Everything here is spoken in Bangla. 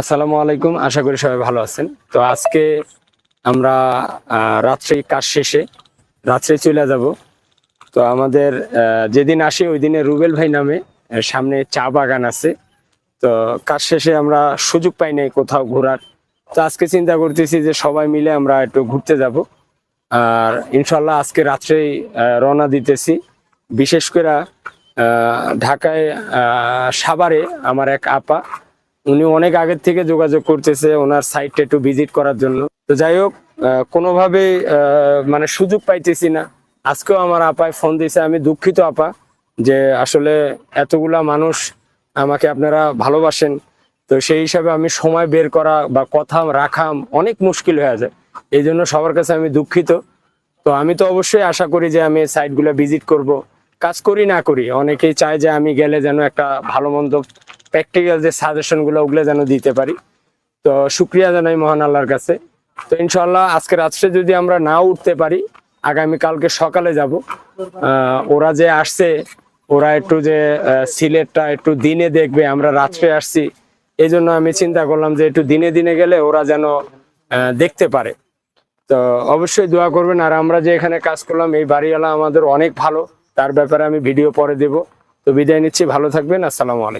আসসালামু আলাইকুম, আশা করি সবাই ভালো আছেন। তো আজকে আমরা রাত্রে কাজ শেষে রাত্রে চলে যাব। তো আমাদের যেদিন আসি ওই দিনে রুবেল ভাই নামে সামনে চা বাগান আছে। তো কাজ শেষে আমরা সুযোগ পাই নাই কোথাও ঘোরার। তো আজকে চিন্তা করতেছি যে সবাই মিলে আমরা একটু ঘুরতে যাব। আর ইনশাল্লাহ আজকে রাত্রেই রওনা দিতেছি। বিশেষ করে ঢাকায় সাভারে আমার এক আপা উনি অনেক আগের থেকে যোগাযোগ করতেছে ওনার সাইটটা একটু ভিজিট করার জন্য। তো যাই হোক আহ, মানে সুযোগ পাইতেছি না। আজকেও আমার আপায় ফোন দিয়েছে আমি দুঃখিত আপা যে আসলে এতগুলা মানুষ আমাকে আপনারা ভালোবাসেন। তো সেই হিসাবে আমি সময় বের করা বা কথা রাখা অনেক মুশকিল হয়ে যায়। এই জন্য সবার কাছে আমি দুঃখিত। তো আমি তো অবশ্যই আশা করি যে আমি সাইটগুলো ভিজিট করব। কাজ করি না করি অনেকেই চায় যে আমি গেলে যেন একটা ভালো মন্দ প্র্যাকটিক্যাল যে সাজেশনগুলো ওগুলো যেন দিতে পারি। তো শুক্রিয়া জানাই মহান আল্লাহর কাছে। তো ইনশাল্লাহ আজকে রাত্রে যদি আমরা না উঠতে পারি, আগামী কালকে সকালে যাব। ওরা যে আসছে, ওরা একটু যে সিলেটটা একটু দিনে দেখবে, আমরা রাত্রে আসছি। এই জন্য আমি চিন্তা করলাম যে একটু দিনে দিনে গেলে ওরা যেন দেখতে পারে। তো অবশ্যই দোয়া করবেন। আর আমরা যে এখানে কাজ করলাম, এই বাড়িওয়ালা আমাদের অনেক ভালো। তার ব্যাপারে আমি ভিডিও পরে দেব। তো বিদায় নিচ্ছি। ভালো থাকবেন। আসসালামু আলাইকুম।